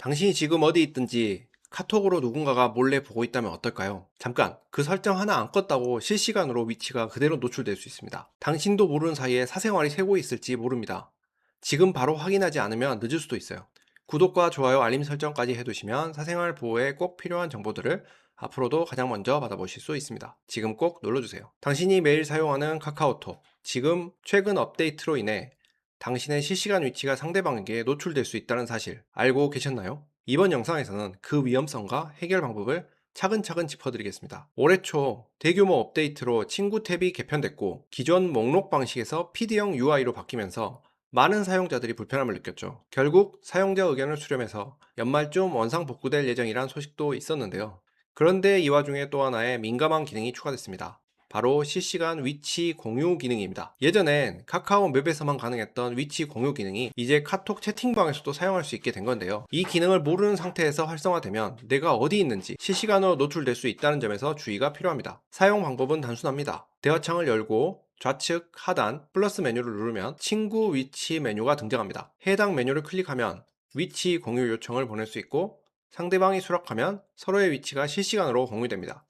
당신이 지금 어디 있든지 카톡으로 누군가가 몰래 보고 있다면 어떨까요? 잠깐, 그 설정 하나 안 껐다고 실시간으로 위치가 그대로 노출될 수 있습니다. 당신도 모르는 사이에 사생활이 새고 있을지 모릅니다. 지금 바로 확인하지 않으면 늦을 수도 있어요. 구독과 좋아요, 알림 설정까지 해두시면 사생활 보호에 꼭 필요한 정보들을 앞으로도 가장 먼저 받아보실 수 있습니다. 지금 꼭 눌러주세요. 당신이 매일 사용하는 카카오톡, 지금 최근 업데이트로 인해 당신의 실시간 위치가 상대방에게 노출될 수 있다는 사실 알고 계셨나요? 이번 영상에서는 그 위험성과 해결 방법을 차근차근 짚어드리겠습니다. 올해 초 대규모 업데이트로 친구 탭이 개편됐고 기존 목록 방식에서 PD형 UI로 바뀌면서 많은 사용자들이 불편함을 느꼈죠. 결국 사용자 의견을 수렴해서 연말쯤 원상 복구될 예정이란 소식도 있었는데요. 그런데 이 와중에 또 하나의 민감한 기능이 추가됐습니다. 바로 실시간 위치 공유 기능입니다. 예전엔 카카오 맵에서만 가능했던 위치 공유 기능이 이제 카톡 채팅방에서도 사용할 수 있게 된 건데요. 이 기능을 모르는 상태에서 활성화되면 내가 어디 있는지 실시간으로 노출될 수 있다는 점에서 주의가 필요합니다. 사용 방법은 단순합니다. 대화창을 열고 좌측 하단 플러스 메뉴를 누르면 친구 위치 메뉴가 등장합니다. 해당 메뉴를 클릭하면 위치 공유 요청을 보낼 수 있고 상대방이 수락하면 서로의 위치가 실시간으로 공유됩니다.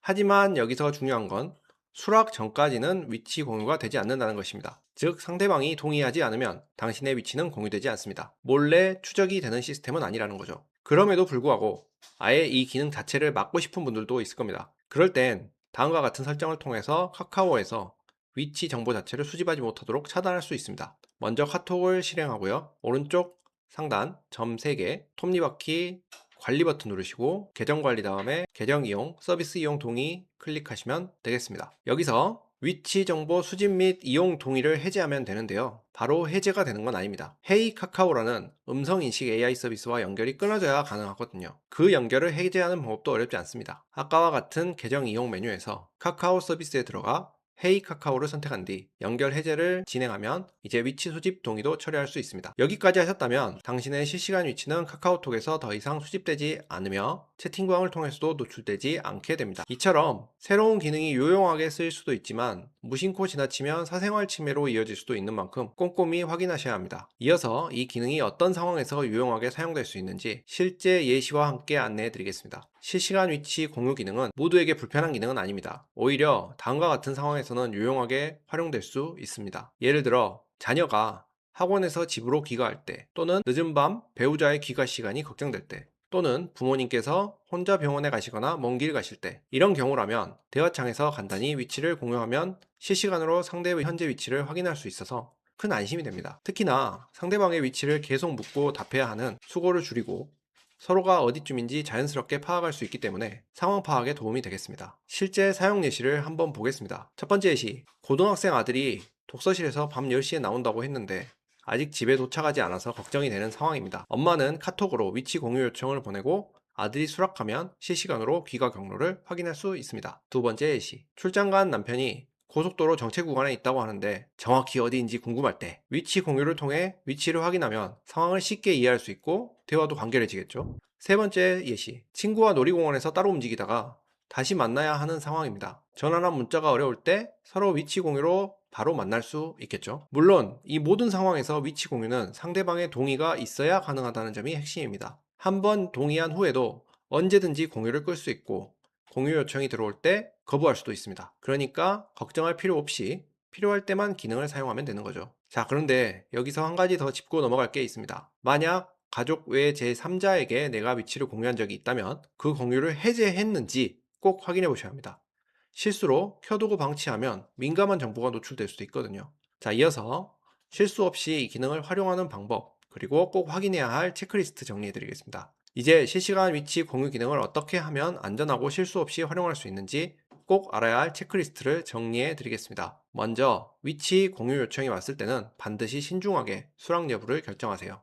하지만 여기서 중요한 건 수락 전까지는 위치 공유가 되지 않는다는 것입니다. 즉 상대방이 동의하지 않으면 당신의 위치는 공유되지 않습니다. 몰래 추적이 되는 시스템은 아니라는 거죠. 그럼에도 불구하고 아예 이 기능 자체를 막고 싶은 분들도 있을 겁니다. 그럴 땐 다음과 같은 설정을 통해서 카카오에서 위치 정보 자체를 수집하지 못하도록 차단할 수 있습니다. 먼저 카톡을 실행하고요. 오른쪽 상단 점 3개 톱니바퀴 관리 버튼 누르시고 계정 관리 다음에 계정 이용, 서비스 이용 동의 클릭하시면 되겠습니다. 여기서 위치 정보 수집 및 이용 동의를 해제하면 되는데요. 바로 해제가 되는 건 아닙니다. 헤이 카카오라는 음성 인식 AI 서비스와 연결이 끊어져야 가능하거든요. 그 연결을 해제하는 방법도 어렵지 않습니다. 아까와 같은 계정 이용 메뉴에서 카카오 서비스에 들어가 헤이 카카오를 선택한 뒤 연결 해제를 진행하면 이제 위치 수집 동의도 처리할 수 있습니다. 여기까지 하셨다면 당신의 실시간 위치는 카카오톡에서 더 이상 수집되지 않으며 채팅방을 통해서도 노출되지 않게 됩니다. 이처럼 새로운 기능이 요용하게 쓰일 수도 있지만 무심코 지나치면 사생활 침해로 이어질 수도 있는 만큼 꼼꼼히 확인하셔야 합니다. 이어서 이 기능이 어떤 상황에서 유용하게 사용될 수 있는지 실제 예시와 함께 안내해 드리겠습니다. 실시간 위치 공유 기능은 모두에게 불편한 기능은 아닙니다. 오히려 다음과 같은 상황에서는 유용하게 활용될 수 있습니다. 예를 들어 자녀가 학원에서 집으로 귀가할 때 또는 늦은 밤 배우자의 귀가 시간이 걱정될 때 또는 부모님께서 혼자 병원에 가시거나 먼 길 가실 때 이런 경우라면 대화창에서 간단히 위치를 공유하면 실시간으로 상대의 현재 위치를 확인할 수 있어서 큰 안심이 됩니다. 특히나 상대방의 위치를 계속 묻고 답해야 하는 수고를 줄이고 서로가 어디쯤인지 자연스럽게 파악할 수 있기 때문에 상황 파악에 도움이 되겠습니다. 실제 사용 예시를 한번 보겠습니다. 첫 번째 예시, 고등학생 아들이 독서실에서 밤 10시에 나온다고 했는데 아직 집에 도착하지 않아서 걱정이 되는 상황입니다. 엄마는 카톡으로 위치 공유 요청을 보내고 아들이 수락하면 실시간으로 귀가 경로를 확인할 수 있습니다. 두 번째 예시, 출장 간 남편이 고속도로 정체 구간에 있다고 하는데 정확히 어디인지 궁금할 때 위치 공유를 통해 위치를 확인하면 상황을 쉽게 이해할 수 있고 대화도 간결해지겠죠. 세 번째 예시, 친구와 놀이공원에서 따로 움직이다가 다시 만나야 하는 상황입니다. 전화나 문자가 어려울 때 서로 위치 공유로 바로 만날 수 있겠죠. 물론 이 모든 상황에서 위치 공유는 상대방의 동의가 있어야 가능하다는 점이 핵심입니다. 한번 동의한 후에도 언제든지 공유를 끌 수 있고 공유 요청이 들어올 때 거부할 수도 있습니다. 그러니까 걱정할 필요 없이 필요할 때만 기능을 사용하면 되는 거죠. 자, 그런데 여기서 한 가지 더 짚고 넘어갈 게 있습니다. 만약 가족 외 제3자에게 내가 위치를 공유한 적이 있다면 그 공유를 해제했는지 꼭 확인해 보셔야 합니다. 실수로 켜두고 방치하면 민감한 정보가 노출될 수도 있거든요. 자, 이어서 실수 없이 이 기능을 활용하는 방법, 그리고 꼭 확인해야 할 체크리스트 정리해 드리겠습니다. 이제 실시간 위치 공유 기능을 어떻게 하면 안전하고 실수 없이 활용할 수 있는지 꼭 알아야 할 체크리스트를 정리해 드리겠습니다. 먼저 위치 공유 요청이 왔을 때는 반드시 신중하게 수락 여부를 결정하세요.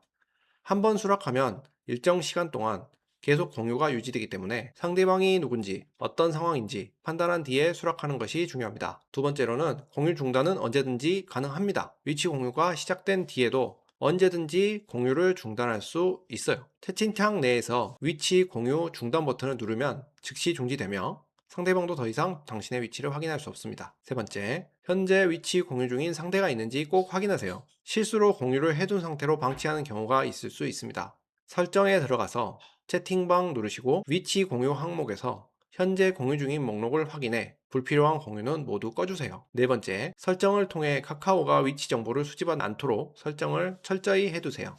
한 번 수락하면 일정 시간 동안 계속 공유가 유지되기 때문에 상대방이 누군지 어떤 상황인지 판단한 뒤에 수락하는 것이 중요합니다. 두 번째로는 공유 중단은 언제든지 가능합니다. 위치 공유가 시작된 뒤에도 언제든지 공유를 중단할 수 있어요. 채팅창 내에서 위치 공유 중단 버튼을 누르면 즉시 중지되며 상대방도 더 이상 당신의 위치를 확인할 수 없습니다. 세 번째, 현재 위치 공유 중인 상대가 있는지 꼭 확인하세요. 실수로 공유를 해둔 상태로 방치하는 경우가 있을 수 있습니다. 설정에 들어가서 채팅방 누르시고 위치 공유 항목에서 현재 공유 중인 목록을 확인해 불필요한 공유는 모두 꺼주세요. 네 번째, 설정을 통해 카카오가 위치 정보를 수집하지 않도록 설정을 철저히 해두세요.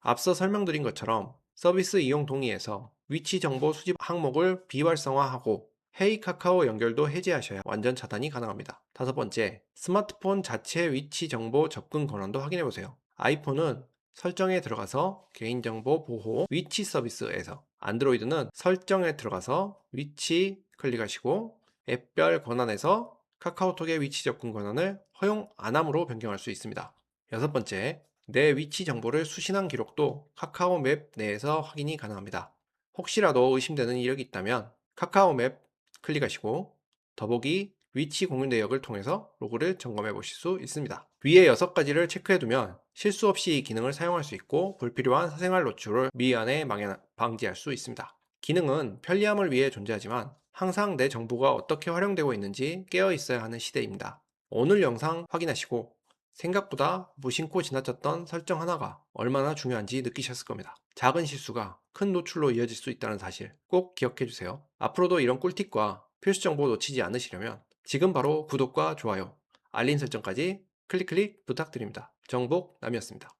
앞서 설명드린 것처럼 서비스 이용 동의에서 위치 정보 수집 항목을 비활성화하고 헤이 카카오 연결도 해제하셔야 완전 차단이 가능합니다. 다섯 번째, 스마트폰 자체 위치 정보 접근 권한도 확인해 보세요. 아이폰은 설정에 들어가서 개인정보 보호 위치 서비스에서 안드로이드는 설정에 들어가서 위치 클릭하시고 앱별 권한에서 카카오톡의 위치 접근 권한을 허용 안 함으로 변경할 수 있습니다. 여섯 번째, 내 위치 정보를 수신한 기록도 카카오 맵 내에서 확인이 가능합니다. 혹시라도 의심되는 이력이 있다면 카카오 맵 클릭하시고 더보기 위치 공유 내역을 통해서 로그를 점검해 보실 수 있습니다. 위에 6가지를 체크해 두면 실수 없이 이 기능을 사용할 수 있고 불필요한 사생활 노출을 미연에 망연- 방지할 수 있습니다. 기능은 편리함을 위해 존재하지만 항상 내 정보가 어떻게 활용되고 있는지 깨어 있어야 하는 시대입니다. 오늘 영상 확인하시고 생각보다 무심코 지나쳤던 설정 하나가 얼마나 중요한지 느끼셨을 겁니다. 작은 실수가 큰 노출로 이어질 수 있다는 사실 꼭 기억해 주세요. 앞으로도 이런 꿀팁과 필수 정보 놓치지 않으시려면 지금 바로 구독과 좋아요, 알림 설정까지 클릭 클릭 부탁드립니다. 정복 남이었습니다.